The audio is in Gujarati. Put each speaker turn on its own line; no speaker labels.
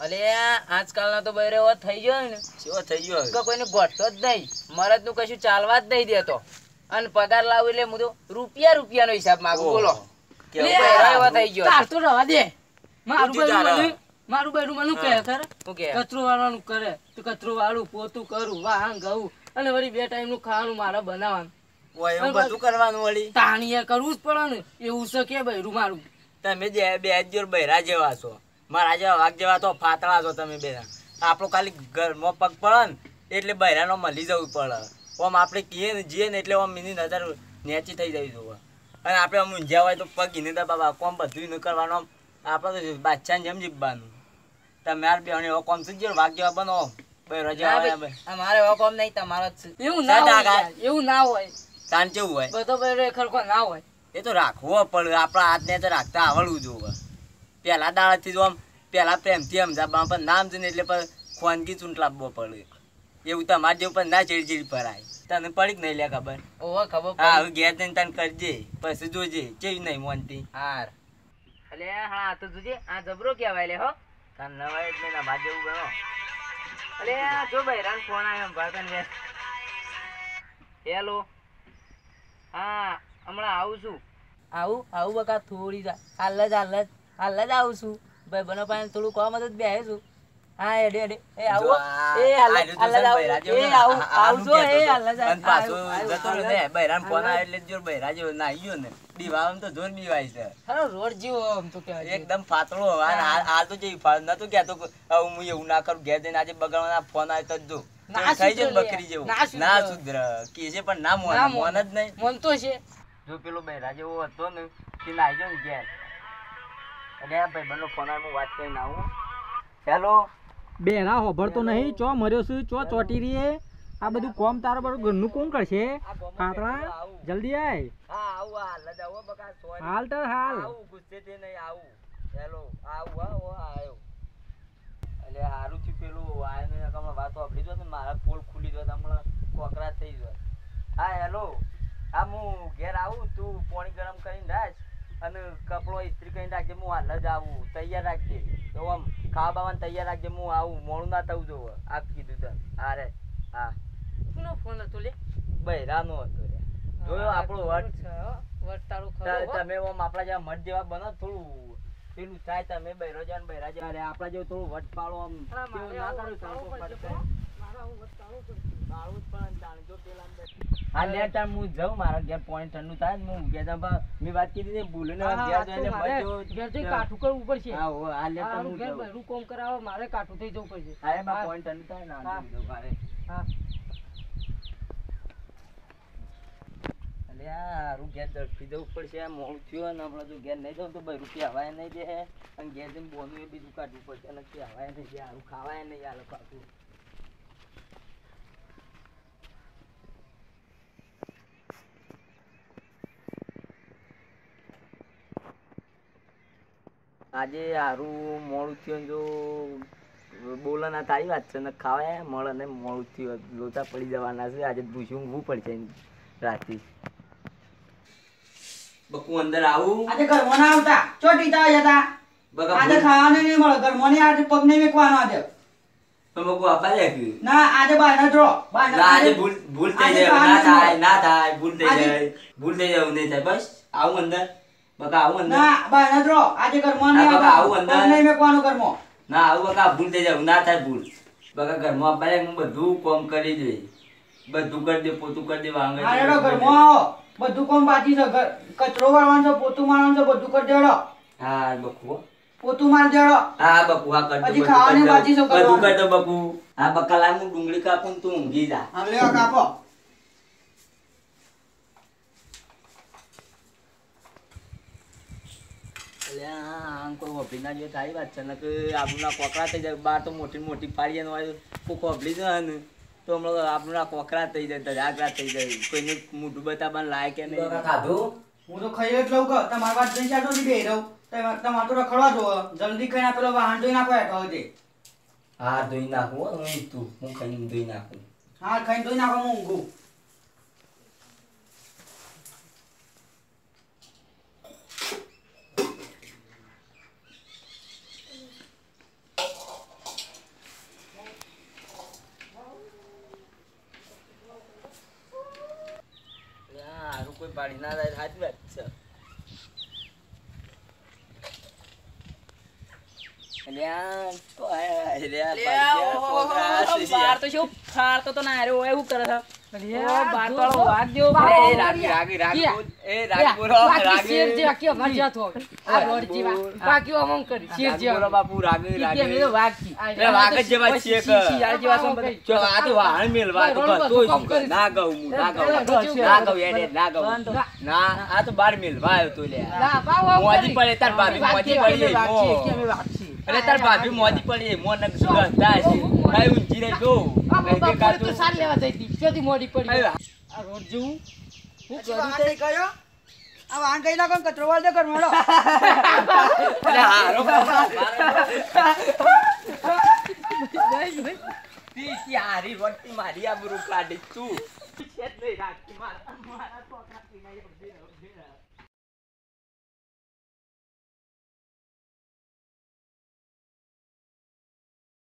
અલે આજકાલનો તો બૈરો એવો થઈ ગયો ને
કેવો થઈ ગયો
કે કોઈને ગોઠતો જ નહીં. મરદનું કશું ચાલવા જ નહીં દેતો. અને પગાર લાવું એટલે હું તો રૂપિયા રૂપિયાનો હિસાબ માંગુ બોલો.
કેવો
લે, બૈરો એવો થઈ ગયો
તાર તો રવા દે. મારું
ઊંચું
બૈરું
તારે.
મને મારું બૈરું મને કહે ખરે? કચરો વાળવાનું કરે. તો કચરો વાળું પોતું કરું વાહન ઘઉં. અને વળી બે ટાઈમનું ખાવાનું મારે બનાવવાનું.
એવું બધું કરવાનું વળી?
તાણીએ કરવું જ પડે ને. એવું છે કે બૈરું મારું?
તમે જે બે જોર બૈરા જેવા છો. મારા જેવા વાઘ જેવા તો ફાતળા છો તમે બે આપણો ખાલી ઘરમાં પગ પડે ને એટલે બહેરાનો મળી જવું પડે. આમ આપણે કહીએ ને જઈએ ને એટલે આમ એની નજર નેચી થઈ જવી જોવે. અને આપણે આમ ઊંઝ્યા હોય તો પગ એને દબાવવા કોમ બધું ન કરવાનું આમ આપણે તો બાદશાહની જેમ જીવવાનું. તમે યાર બે એવો કોમ થઈ ગયો વાઘ જેવા બનો બૈરા
ના
જેવા.
અમારે એવો કોમ નહીં તમારો
એવું ના હોય એવું ના હોય.
તાન કેવું હોય?
બધો બૈરો ખરખો ના હોય.
એ તો રાખવો પડે આપણા હાથને તો રાખતા આવડવું જોવે. પેલા દાડાથી જો આમ પહેલા પ્રેમથી સમજાવવા પણ નામ છે ને એટલે પણ ખોનગી ચૂંટ લાવવો પડે. એવું તમારે જેવું પણ ના ચીડચીડ ભરાય તને પડી જ નહીં લે ખબર?
ઓહો ખબર
હા હવે ઘેર જઈને તને કરજે. પછી જોજે કેવી નહીં મોનતી
હાર. એટલે હા તો જોજે આ જબરો કહેવાય લે હો.
તને નવાય જ નહીં ના ભાઈ જેવું ગણો.
અલે જો ભાઈ બૈરાન ફોન આવ્યો ભારતન વે હેલો. હા હમણાં આવું છું. આવું આવું બકા થોડી જા હાલ જ હાલ જ હાલ જ આવું છું. ભાઈ બનો પાસે થોડું કોમ હતું બે છું હા એડે એડે એ આવો. એ હાલ જ હાલ જ આવું. એ
ને,
આવું આવજો એ. હાલ જ
અને પાછું જતો ને, બૈરાનો ફોન આવે એટલે જો બૈરા જેવો નાહી ગયો ને દીવામાં તો જોર બીવાય છે.
હારો રોડ જીવો આમ તો કે
એકદમ પાતળો હાલ હાલ- હાલ તો જેવી ફાળ નતો કહેતો કે હવે હું એવું ના કરું ઘેર જઈને આજે બગાડવાના ફોન આવે તો જો
ના
થઈ જાય બકરી જેવું.
ના શુદ્ર
ના સુધર. કે છે પણ ના મોન મોન. જ નહીં.
મોન તો છે.
જો પેલો બૈરા જેવો હતો ને તે નાઈ ગયો ને ઘેર. આ ભાઈ બંને ફોન હું વાત કરીને આવું. હેલો?
બેરા હોભળતો નહીં. ચો મર્યો છું ચો ચોટી રહી આ બધું કોમ તારા બરોબર ઘરનું કોણ કરશે? કાતરા જલ્દી આય.
હા આવું હાલ જ આવો બકા સોરી.
હાલ તો હાલ.
આવું ગુસ્સે થી નહીં આવું. હેલો આવું હા ઓ આયો. એટલે હારું થયું પેલું આય ને હમણાં વાતો આપડી જો ને મારા પોલ ખુલી જો હમણાં કોકરા થઈ જાય હા હેલો. હા હું ઘેર આવું તું પાણી ગરમ કરીને રાખ. અને કપડો ઇસ્ત્રી કરીને રાખજે હું હાલ જ આવું. તૈયાર રાખજે. તો આમ ખાવા બાવાનું તૈયાર રાખજે હું આવું. મોડું ના થવું જોવે. આ કીધું તને હા રે. હા.
કોનો ફોન હતો લે?
બૈરાનો હતો રે. જોયો આપણો વટ.
વટ તારું ખરું,
તમે ઓમ આપણા જેવા મઠ જેવા બનો થોડું. પેલું થાય તમે બૈરો જેવા ને બૈરા જેવા રે આપણા જેવું થોડું વટ પાડો આમ કેવું ના કરો ચાલતો
પડશે, મારા હું વટ પાડવું
જ. જો હા લે તાણ હું જાઉં મારા ઘેર પાણી ઠંડુ થાય ને હું ઘેર જાઉં. મેં વાત કીધી ને ભૂલીને
હા,
ઘેર જઈને
મારે ઘેર જઈ કાઠું કરવું પડશે
હા, હો, હા, લે તાણ હું
ઘેર
જાઉં.
કોમ કરાવો મારે કાઠું થઈ જવું પડશે
હા, બા
હા.
ઠંડુ થાય ને
હા.
મારે.
હા
હારું ઘેર ઝડપી જવું પડશે મોડું થયું ને આપણે જો ઘેર નહીં જવું તો ભાઈ રૂપિયા હવાય નહીં દે અને ઘેર જઈને બોનું એ બીજું કાઢવું પડશે અને હવાય નહીં હારું ખાવાય નહીં આ લોકો આજે હારું મોડું થયું જો બોલો તારી વાત છે ને ખાવાય મળે ને મોડું થયું. લોચા પડી જવાના છે. આજે ભૂસું ઊંઘવું પડશે રાતે. બકુ અંદર આવું.
આજે ઘરમાં ના આવતા. ચોટી તા જતા.
બકા
આજે
ભૂલ-
ખાવાનું નહીં મળે. ઘરમાં નહીં આજે પગ નહીં મેકવાનો આજે.
તો બકુ આપા લે
ના આજે બહાર ન જો. બહાર ના
આજે ભૂલ ભૂલ થઈ જાય. ના થાય ના થાય ભૂલ થઈ જાય. ભૂલ થઈ જાય નહીં થાય. બસ આવું અંદર. બકા આવું અંદર.
ના બહાર ન આજે ઘરમાં નહીં
ના, આવું અંદર.
નહીં મેકવાનો ઘરમાં?
ના આવું બકા ભૂલ થઈ જાય ના થાય ભૂલ. બકા ઘરમાં આપા હું બધું કોમ કરી દે. બધું કરી દે પોતું કરી દે વાંગણ
હા રેડો ઘરમાં આવો. બધું કોમ બાકી છે. ઘર- કચરો વાળવાનું છે પોતું મારવાનું છે બધું કરી દેડો
હા બકુ.
પોતું માર દેડો
હા બકુ હા કરતો
હજી ખાવાની બાકી છે
બધું
કરવાનું.
કરતો બકુ. હા બકા હું ડુંગળી કાપું તું ઊંઘી જા.
કાપો
અલ્યા આમ કોઈ હોભળી ના જોઈએ તારી વાત છે. ને કે આપણું કોકરા થઈ જાય. બાર તો મોટી મોટી ફાડીએ ને હોય કોક હોભળી જાય ને. તો હમણાં આબરૂના કોકરા થઈ જાય ધજાગરા થઈ જાય. કોઈને મોઢું બતાવવાનું લાયક કે નહીં. ખાધું?
હું તો ખાઈ જ લઉં કે. તમારી વાત જઈ ચાલો નહીં બેહી રહું. તમારે તમારે તો રખડવા જોવો જલ્દી ખાઈને પેલો વાહન જોઈ નાખો હેઠો હજી.
હા ધોઈ નાખું હો, હું તું હું ખાઈને ધોઈ નાખું.
હા ખાઈને ધોઈ નાખો હું ઊંઘું.
પાડી ના થાય સાચી વાત છે. તો
ના એવું કરે છે.
ના આ તો બાર મેલવા આવ્યો તો લે
ના,
મોજી પડે તાર ભાભી મોજી પડી
કે.
એટલે તાર ભાભી મોદી પડી મો નક સુગંધતા છે ભાઈ ઊંચી રહી જો
આ
કઈ
બાપ તો સાર લેવા જઈ હતી. ક્યાંથી મોડી પડી? આ રોડ જેવું. હું કરું
વાહન નહીં આ વાન કઈ લાગો કચરો વાળ દે કર મોડો
અરે હારો તી તી હારી રોટી મારી આબરૂ કાઢી તું. છે જ નહીં રાખતી મારા મારા તો ઊભી રહો.